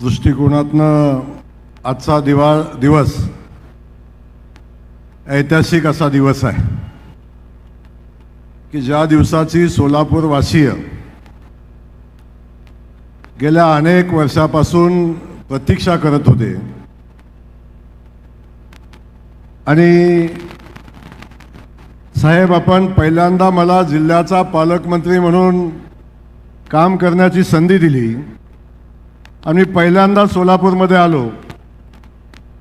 दृष्टिकोनातनं आजचा दिवा दिवस ऐतिहासिक असा दिवस आहे. की ज्या दिवसाची सोलापूर वासीय गेल्या अनेक वर्षापासून प्रतीक्षा करत होते. आणि साहेब आपण पहिल्यांदा मला जिल्ह्याचा पालकमंत्री म्हणून काम करण्याची संधी दिली. आम्ही पहिल्यांदा सोलापूरमध्ये आलो.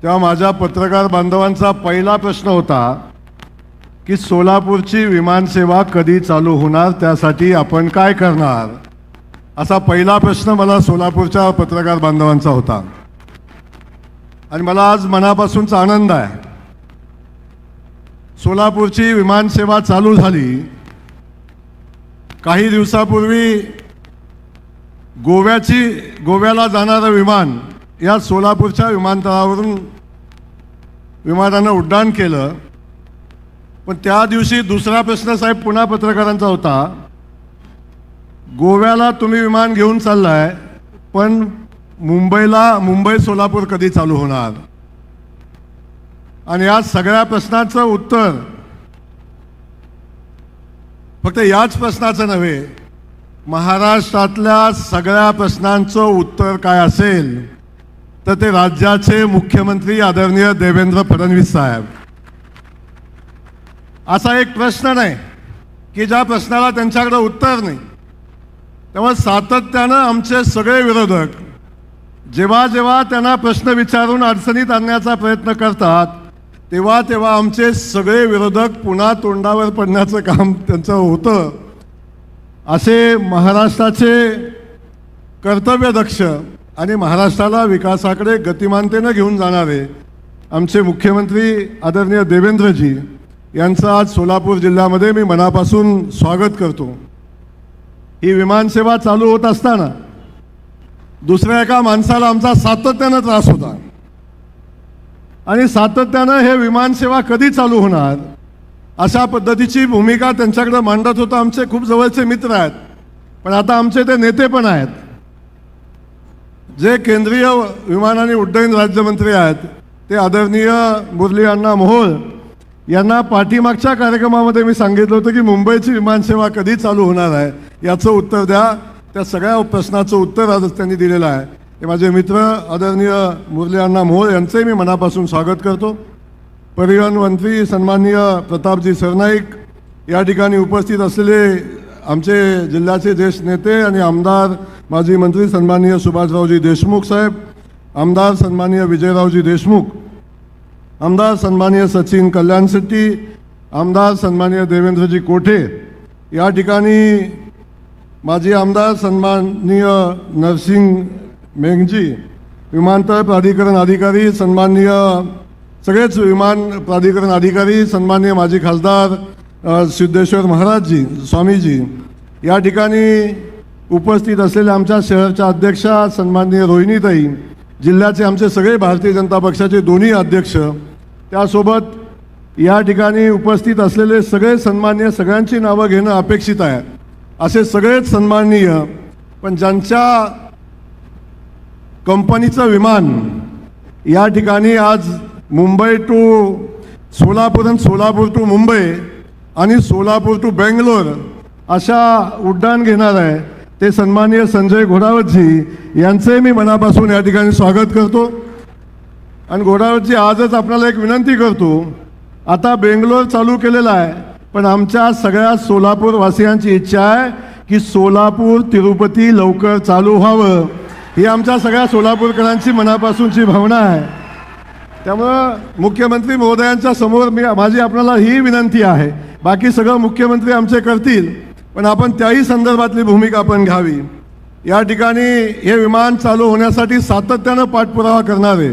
तेव्हा माझ्या पत्रकार बांधवांचा पहिला प्रश्न होता की सोलापूरची विमानसेवा कधी चालू होणार? त्यासाठी आपण काय करणार? असा पहिला प्रश्न मला सोलापूरच्या पत्रकार बांधवांचा होता. आणि मला आज मनापासूनचा आनंद आहे. सोलापूरची विमानसेवा चालू झाली. काही दिवसापूर्वी गोव्याची गोव्याला जाणारं विमान या सोलापूरच्या विमानतळावरून विमानानं उड्डाण केलं. पण त्या दिवशी दुसरा प्रश्न साहेब पुन्हा पत्रकारांचा होता. गोव्याला तुम्ही विमान घेऊन चाललाय पण मुंबईला मुंबई सोलापूर कधी चालू होणार? आणि या सगळ्या प्रश्नाचं उत्तर फक्त याच प्रश्नाचं नव्हे महाराष्ट्रातल्या सगळ्या प्रश्नांचं उत्तर काय असेल तर ते राज्याचे मुख्यमंत्री आदरणीय देवेंद्र फडणवीस साहेब. असा एक प्रश्न नाही की ज्या प्रश्नाला त्यांच्याकडे उत्तर नाही. तेव्हा सातत्यानं आमचे सगळे विरोधक जेव्हा जेव्हा त्यांना प्रश्न विचारून अडचणीत आणण्याचा प्रयत्न करतात तेव्हा तेव्हा आमचे सगळे विरोधक पुन्हा तोंडावर पडण्याचं काम त्यांचं होतं. असे महाराष्ट्राचे कर्तव्यदक्ष आणि महाराष्ट्राला विकासाकडे गतिमानतेनं घेऊन जाणारे आमचे मुख्यमंत्री आदरणीय देवेंद्रजी यांचं आज सोलापूर जिल्ह्यामध्ये मी मनापासून स्वागत करतो. ही विमानसेवा चालू होत असताना दुसऱ्या एका माणसाला आमचा सातत्यानं त्रास होता. आणि सातत्यानं हे विमानसेवा कधी चालू होणार? अशा पद्धतीची भूमिका त्यांच्याकडे मांडत होतं. आमचे खूप जवळचे मित्र आहेत. पण आता आमचे ते नेते पण आहेत. जे केंद्रीय विमान आणि उड्डयन राज्यमंत्री आहेत ते आदरणीय मुरली अण्णा मोहोळ यांना पाठीमागच्या कार्यक्रमामध्ये मी सांगितलं होतं की मुंबईची विमानसेवा कधी चालू होणार आहे याचं उत्तर द्या. त्या सगळ्या प्रश्नाचं उत्तर आज त्यांनी दिलेलं आहे. ते माझे मित्र आदरणीय मुरली अण्णा मोहोळ यांचंही मी मनापासून स्वागत करतो. परिवहन मंत्री सन्माननीय प्रतापजी सरनाईक या ठिकाणी उपस्थित असलेले आमचे जिल्ह्याचे ज्येष्ठ नेते आणि आमदार माजी मंत्री सन्माननीय सुभाषरावजी देशमुख साहेब आमदार सन्माननीय विजयरावजी देशमुख आमदार सन्माननीय सचिन कल्याण शेट्टी आमदार सन्माननीय देवेंद्रजी कोठे या ठिकाणी माजी आमदार सन्माननीय नरसिंग मेंगजी विमानतळ प्राधिकरण अधिकारी सन्माननीय सगळेच विमान प्राधिकरण अधिकारी सन्मान्य माजी खासदार सिद्धेश्वर महाराजजी स्वामीजी या ठिकाणी उपस्थित असलेल्या आमच्या शहरच्या अध्यक्षा सन्माननीय रोहिणीताई जिल्ह्याचे आमचे सगळे भारतीय जनता पक्षाचे दोन्ही अध्यक्ष त्यासोबत या ठिकाणी उपस्थित असलेले सगळे सन्मान्य सगळ्यांची नावं घेणं अपेक्षित आहे. असे सगळेच सन्माननीय पण ज्यांच्या कंपनीचं विमान या ठिकाणी आज मुंबई टू सोलापूर आणि सोलापूर टू मुंबई आणि सोलापूर टू बेंगलोर अशा उड्डाण घेणार आहे. ते सन्माननीय संजय घोडावतजी यांचे मी मनापासून या ठिकाणी स्वागत करतो. आणि घोडावतजी आजच आपल्याला एक विनंती करतो. आता बेंगलोर चालू केलेला आहे पण आमच्या सगळ्या सोलापूर वासियांची इच्छा आहे की सोलापूर तिरुपती लवकर चालू व्हावं. ही आमच्या सगळ्या सोलापूरकरांची मनापासूनची भावना आहे. त्यामुळं मुख्यमंत्री महोदयांच्या समोर मी माझी आपल्याला ही विनंती आहे. बाकी सगळं मुख्यमंत्री आमचे करतील पण आपण त्याही संदर्भातली भूमिका आपण घ्यावी. या ठिकाणी हे विमान चालू होण्यासाठी सातत्यानं पाठपुरावा करणारे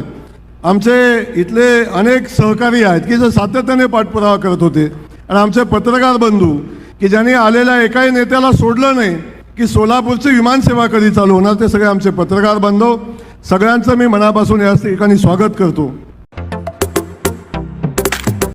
आमचे इथले अनेक सहकारी आहेत की जे सातत्याने पाठपुरावा करत होते. आणि आमचे पत्रकार बंधू की ज्यांनी आलेल्या एकाही नेत्याला सोडलं नाही की सोलापूरची विमानसेवा कधी चालू होणार ते सगळे आमचे पत्रकार बांधव सगळ्यांचं मी मनापासून या ठिकाणी स्वागत करतो.